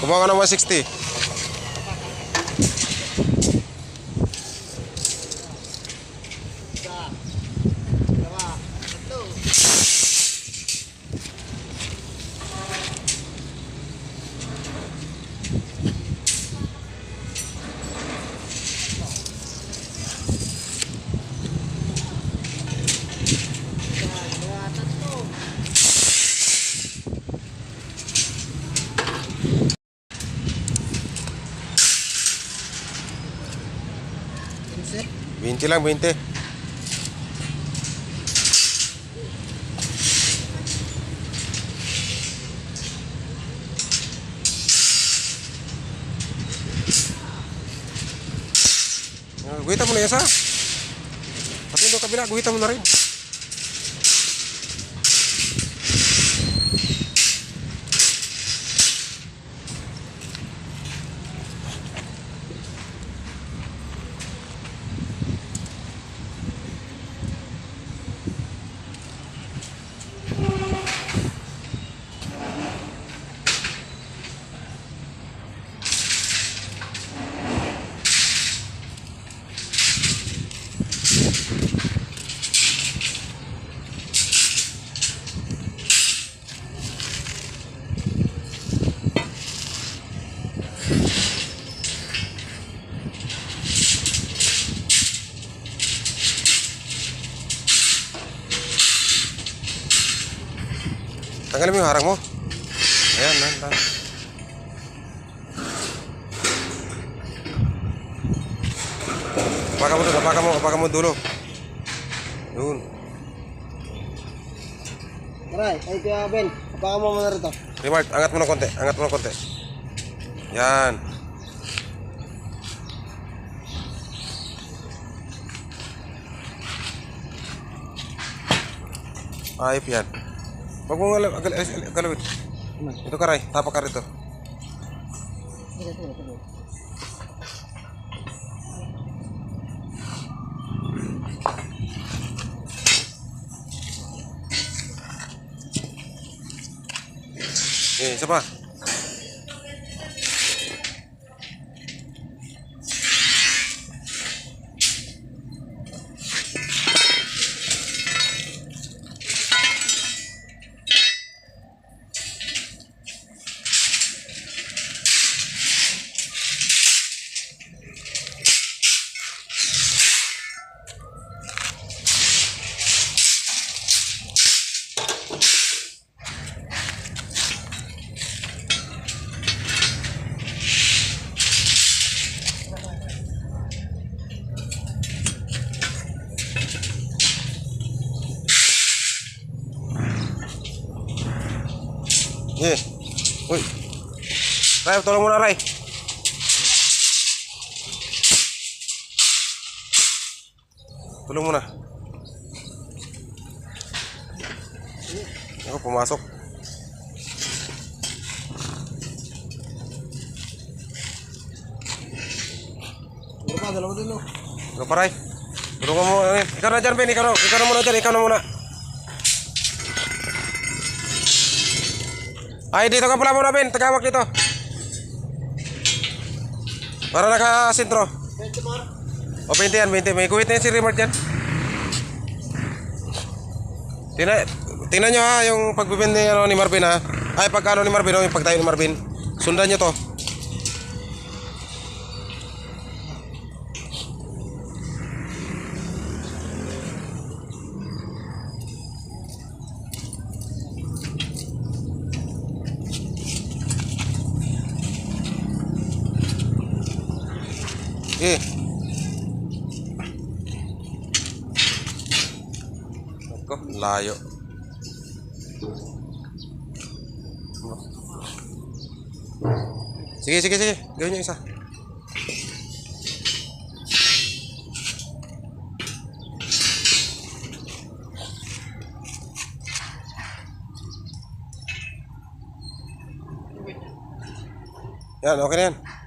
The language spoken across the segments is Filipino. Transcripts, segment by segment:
kumuha ka ng 160. 20 lang, 20. Ah, Guhitan mo na isa. Pati yung kabila, guhitan mo na rin. Tanggalin mo yung harang mo. Ayan, nan, nan. Apakan mo doon, apakan mo, apakan mo dulo. Yun. Aray, ay Kuya Ben. Apakan mo muna rito. Remart, angat mo ng konti, angat mo ng konti. Yan. Ayop yan. Huwag mong gal- gal- gal- galawin. Ito ka ray, tapak ka rito. Ito, ito, ito. Eh, isa pa. Eh. Uy. Ray, tulong mo na, Ray. Tulong mo na. Ako, pumasok. Ano pa, dalawa din no. Ikaw pa, Ray. Tulungan mo. Ikaw na dyan, Ben. Ikaw na, ikaw na muna dyan. Ikaw na muna. Ay, dito ka pala muna, Ben. Tagawag dito. Para naka-sintro. Pwede pa. O, 20 yan, 20. May kuwit na yan si Rimart dyan. Tina, tingnan nyo ha, yung pagbibin ni, ano, ni Marvin ha. Ay, pagkano ni Marvin, o, yung pagtayo ni Marvin. Sundan nyo to. Eh. Ako, layo. Sige, sige, sige. Gawin niyo isa. Yan, okay na yan.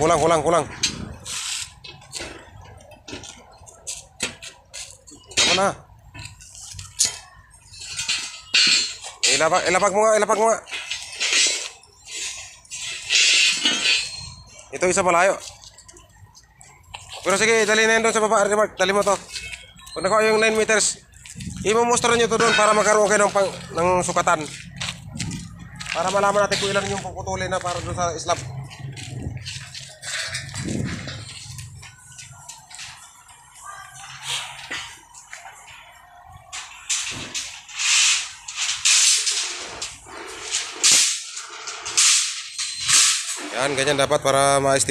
Kulang, kulang, kulang. Tama na. Ilapag, ilapag mo nga, ilapag mo nga. Ito isa malayo. Pero sige, dali na yan doon sa baba, Remark. Dali mo to. Kung nakuha yung 9 meters, i-muster nyo to doon para magkaroon kayo ng, pang, ng sukatan. Para malaman natin kung ilan yung puputulin na para doon sa slab. Yan, ganyan dapat para maayos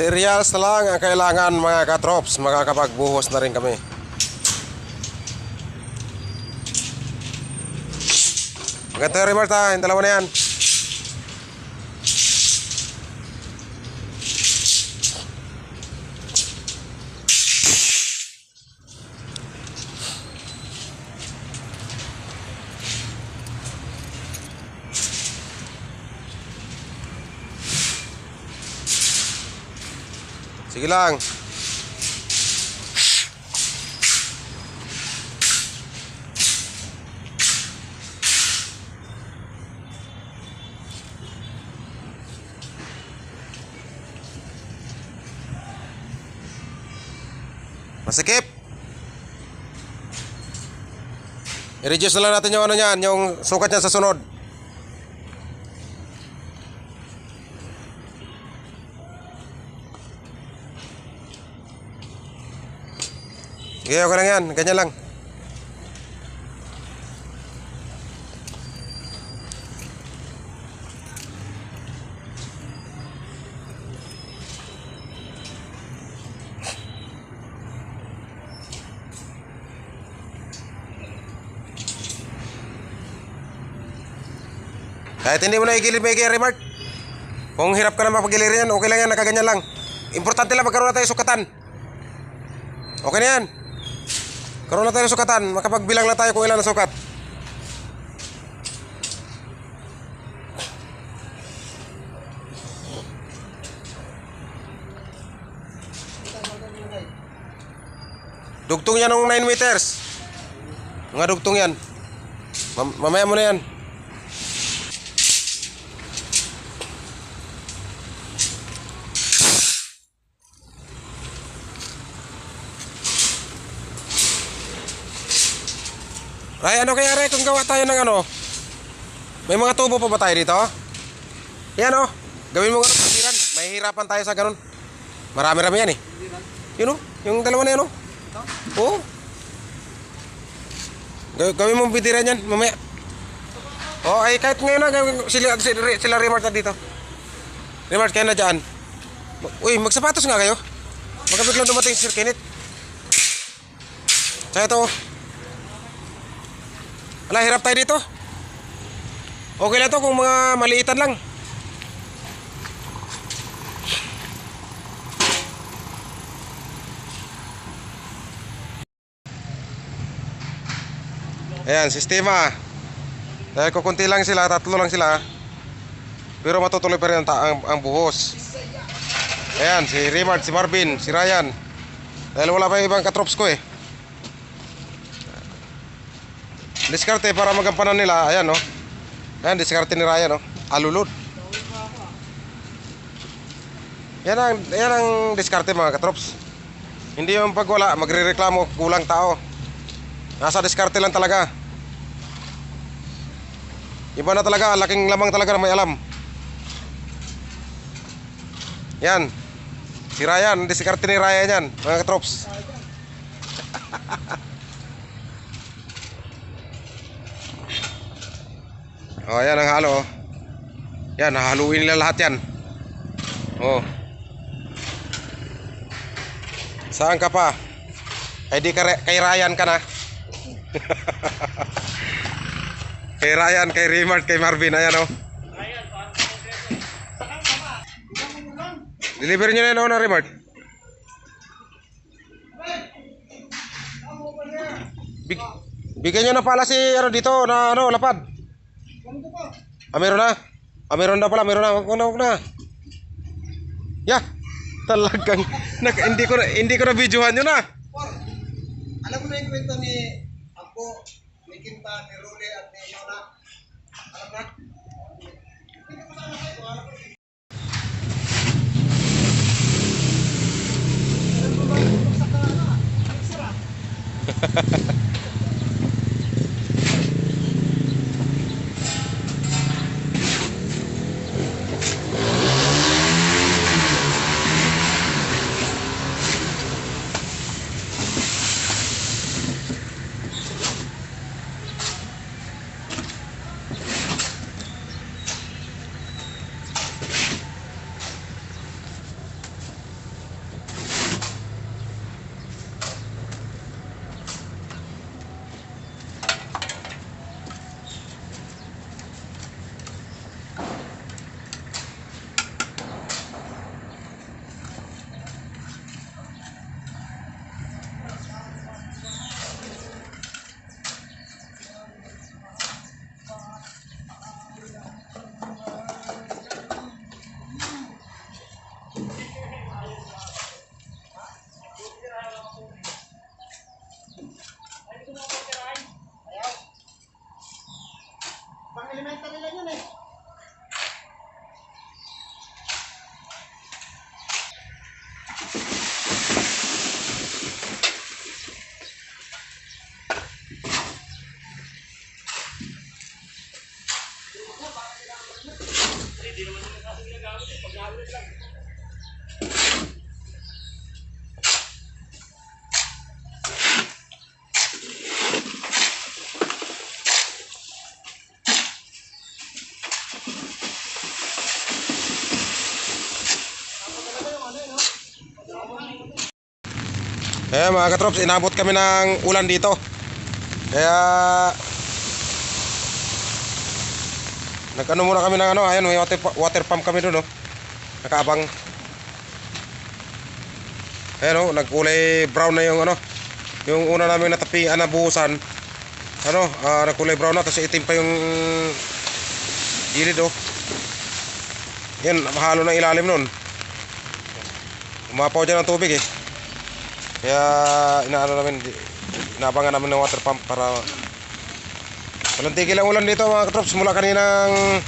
Materials na lang ang kailangan mga katrops. Makakapagbuhos na rin kami. Yung remote ha. Yung dalawa na yan. Lang. Masikip. I-reduce na lang natin yung ano niyan, yung sukat niya sa sunod. Okay, okay lang yan. Ganyan lang. Kahit hindi mo na igilid may kaya remark. Kung hirap ka na mapagilirin yan, okay lang yan, nakaganyan lang. Importante lang magkaroon na tayo sukatan. Okay na yan. Karoon na tayo ng sukatan. Makapagbilang na tayo kung ilan ang sukat. Dugtong yan ng 9 meters. Mga dugtong yan. Mam- mamaya mo na yan. Ay, ano kaya Ray kung gawa tayo ng ano? May mga tubo pa ba tayo dito? Yan oh. Gawin mo ng pasiran. Mahihirapan tayo sa ganun. Marami-rami yan eh. Yun oh. Yung dalawa na yan oh. Oo. Gaw- Gawin mo bitiran yan mamaya. Oh, ay kahit ngayon na gawin sila sila, sila Remart na dito. Remart kayo na dyan. Uy, magsapatos nga kayo. Baka biglang dumating si Sir Kenneth. Sa ito oh. Wala, hirap tayo dito. Okay lang to kung mga maliitan lang. Ayan, sistema. Dahil kukunti lang sila, tatlo lang sila. Pero matutuloy pa rin ang, ang, ang buhos. Ayan, si Rimard, si Marvin, si Ryan. Dahil wala pa ibang katrops ko eh. Diskarte para magampanan nila. Ayan, no. Ayan, diskarte ni Ryan, no. Alulod. Yan ang, yan ang diskarte mga katrops. Hindi yung pag wala, magre-reklamo, kulang tao. Nasa diskarte lang talaga. Iba na talaga, laking lamang talaga na may alam. Yan. Si Ryan, diskarte ni Ryan yan, mga katrops. oh, yan ang halo. oh. Yan, hahaluin nila lahat yan. Oh. Saan ka pa? Ay di ka kay Ryan ka na. kay Ryan, kay Raymart, kay Marvin, ayan oh. Deliver nyo na yun, oh, na Raymart. Big, bigyan nyo na pala si ano dito na ano lapad. Ah, meron na. Ah, meron na pala, meron na. Wag na, wag na. Ya. Talagang nak, hindi ko na hindi ko na videohan yun ah. Alam mo na yung kwento ni Ako, ni Kinta, ni Ruli, at ni Yona. Alam na? Pang-elementary Eh mga katrops, inabot kami ng ulan dito. Kaya Nag-ano muna kami ng ano, ayun, may water, water pump kami doon, no. Nakaabang. Ayun, oh, nagkulay brown na yung ano, yung una namin natapian na buhusan. Ano, ah, nagkulay brown na, tapos itim pa yung gilid, oh. Yan, mahalo ng ilalim nun. Umapaw dyan ng tubig, eh. Kaya inaano namin, inaabangan namin ng water pump para walang tigil ang ulan dito mga katrops mula kaninang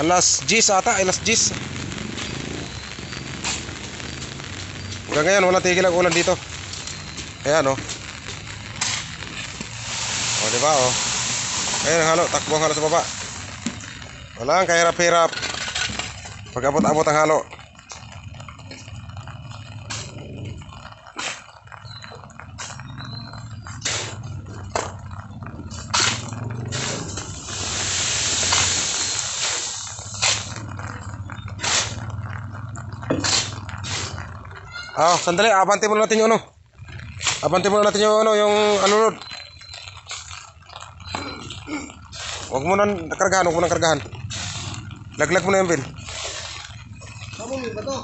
alas 10 ata, alas 10. Hanggang ngayon walang tigil ang ulan dito. Ayan oh. O diba oh. Ayan ang halo, takbo ang halo sa baba. Walang kahirap-hirap. Pag abot-abot ang halo. Ah, sandali, abante muna natin yung ano. Abante muna natin yung ano, yung alulod. Huwag mo na kargahan, huwag mo na kargahan. Laglag mo na yung bin. Sabong ba to?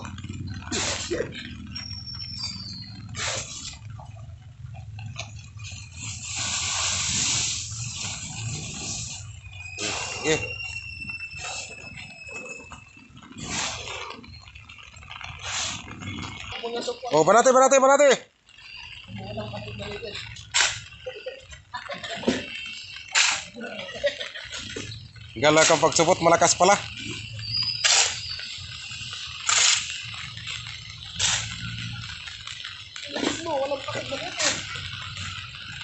Oh, banate, banate, banate. Gala kang pagsubot, malakas pala.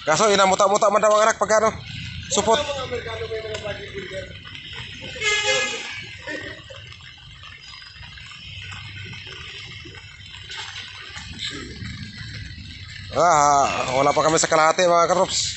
Kaso inamuta-muta man daw ang anak pag ano, supot. Mga. Ah, wala pa kami sa kalahati mga katrops.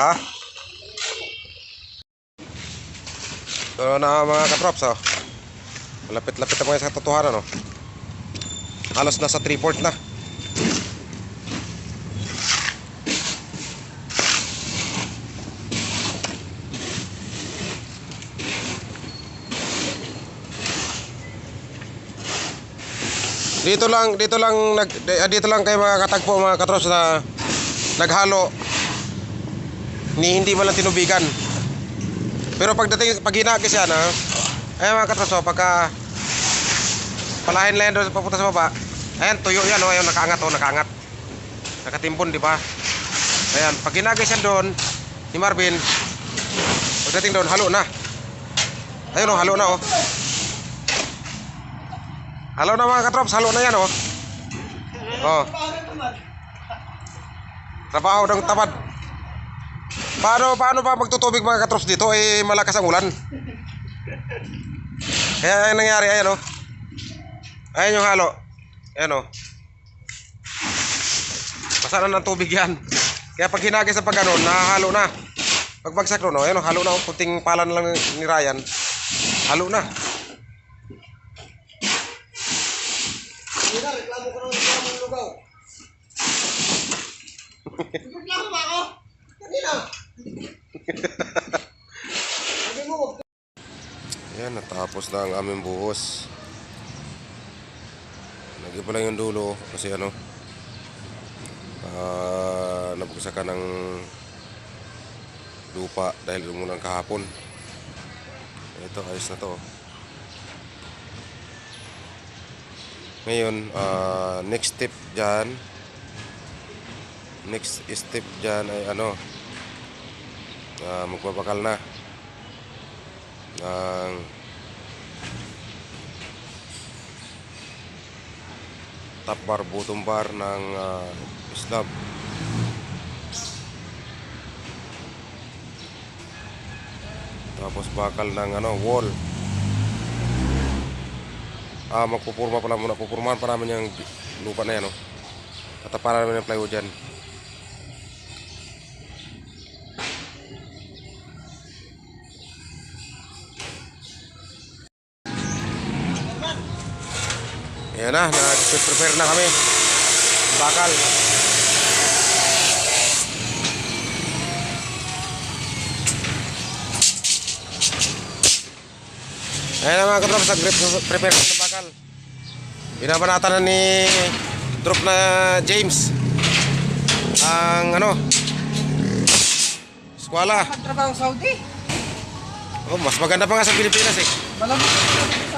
Ha? So na mga katrops oh. Malapit-lapit na mga sa katotohanan oh. Halos nasa 3 port na. Dito lang, dito lang nag di- dito lang kayo mga katagpo mga katrops na naghalo ni hindi man lang tinubigan. Pero pagdating pag hinagis yan ha, ay mga katrops oh, pagka palahin lang doon papunta sa baba. Ayan, tuyo yan oh, ayun nakaangat oh, nakaangat. Nakatimpon, di ba? Ayan, pag hinagis yan doon ni Marvin, pagdating doon halo na. Ayun oh, halo na oh. Halo na mga katrops, halo na yan oh. Oh. Trabaho ng tamad. Paano paano ba magtutubig mga katrops dito eh malakas ang ulan. Kaya ang nangyari ayan oh. Ayan yung halo. Ayan oh. Basa na ng tubig yan. Kaya pag hinagis sa pag ano, nahalo na. Pag bagsak doon, oh, ayan oh, halo na oh. Puting pala na lang ni Ryan. Halo na. Hindi na, reklamo ko ng reklamo ng lugaw. Reklamo ba ako? Kanina. Ayan, natapos na ang aming buhos. Lagi pa lang yung dulo kasi ano, ah nabugsakan ng lupa dahil umulan kahapon. Ito, ayos na to. Ngayon, ah, next step dyan, next step dyan ay ano, ah, magbabakal na ng top bar, bottom bar ng ah, slab. Tapos bakal ng ano, wall. Ah, magpupurma pala muna. Pupurmahan pa namin yung lupa na yan, oh. Tataparan namin ng plywood dyan. Ayan na, nag-prepare na kami. Bakal. Ayan na mga katrops, nag-prepare na ng bakal. Binabanatan na ni drop na James. Ang ano, skwala. Magtrabaho sa Saudi. Oh, mas maganda pa nga sa Pilipinas eh. Malamig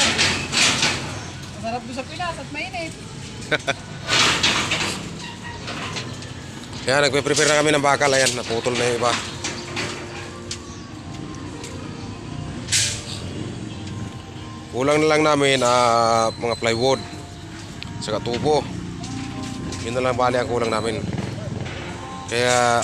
sa Saudi. Masarap doon sa Pinas at mainit. Kaya nagpe-prepare na kami ng bakal. Ayan, naputol na yung iba. Kulang na lang namin ah, mga plywood. Saka tubo. Yun na lang bali ang kulang namin. Kaya